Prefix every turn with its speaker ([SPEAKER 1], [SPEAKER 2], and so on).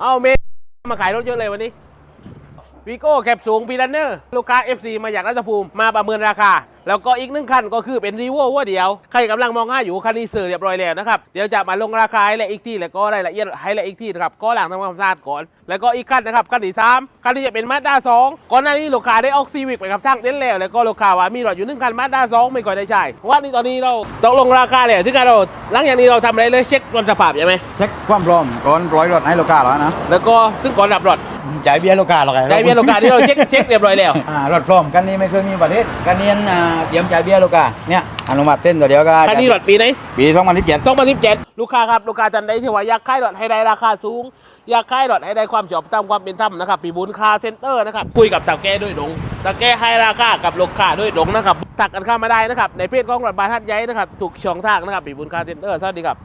[SPEAKER 1] เอาเมย์มาขายรถเยอะเลยวันนี้ วีโก้แคปสูงปีดันเนอร์ลูกค้า FC มาจากรัฐภูมิมาประเมินราคา แล้วก็อีกหนึ่งคันก็คือเป็นรีโวว่าเดียว ใครกำลังมองหาอยู่คันนี้ซื้อเรียบร้อยแล้วนะครับ เดี๋ยวจะมาลงราคาให้ละอีกที่แล้วก็รายละเอียดให้ละอีกที่นะครับ ก็หลังทำความสะอาดก่อน แล้วก็อีกคันนะครับคันที่สามคันที่จะเป็นมาด้าสองก่อนหน้านี้ลูกค้าได้ออกซีวิกไปกับทั้งเต้นแล้วแล้วก็ลูกค้าว่ามีรถอยู่หนึ่งคันมาด้าสองไม่ก่อยได้ใช่เพราะว่านี่ตอนนี้เราตกลงราคาแล้วที่การเราหลังจากนี้เราทำอะไรเลยเช็ครถสภาพใช่ไหม
[SPEAKER 2] เช็คความพร้อมก่อนปล่อยรถให้ลูกค้าแล้วนะ
[SPEAKER 1] แล้วก็ซึ่งก่อนรับรถ
[SPEAKER 2] จ่ายเบี้ยลูกค้าหรอกไง
[SPEAKER 1] ใจเบียร์ลูกค้าที่เราเช็คเช็คเรียบร้อยแล้ว
[SPEAKER 2] อ่ารถพร้อมกันนี้ไม่เคยมีประเทศกันนี้อ่าเตรียมจ่ายเบี้ยลูกค้าเนี่ยอนุมัติเต้นตัวเดียวก็
[SPEAKER 1] คันนี้รถปีไหน
[SPEAKER 2] ปี2017
[SPEAKER 1] 2017ลูกค้าครับลูกค้าจันได้ที่ว่าอยากขายรถให้ได้ราคาสูง อยากขายรถให้ได้ความชอบตามความเป็นธรรมนะครับปีบุญคาเซ็นเตอร์นะครับคุยกับสาวแก้ด้วยดงสาวแก้ให้ราคากับลูกค้าด้วยดงนะครับตักกันเข้ามาได้นะครับในเพจของรถบาทัดใหญ่นะครับถูกช่องทางนะครับปีบุญคาเซ็นเตอร์สวัสดีครับ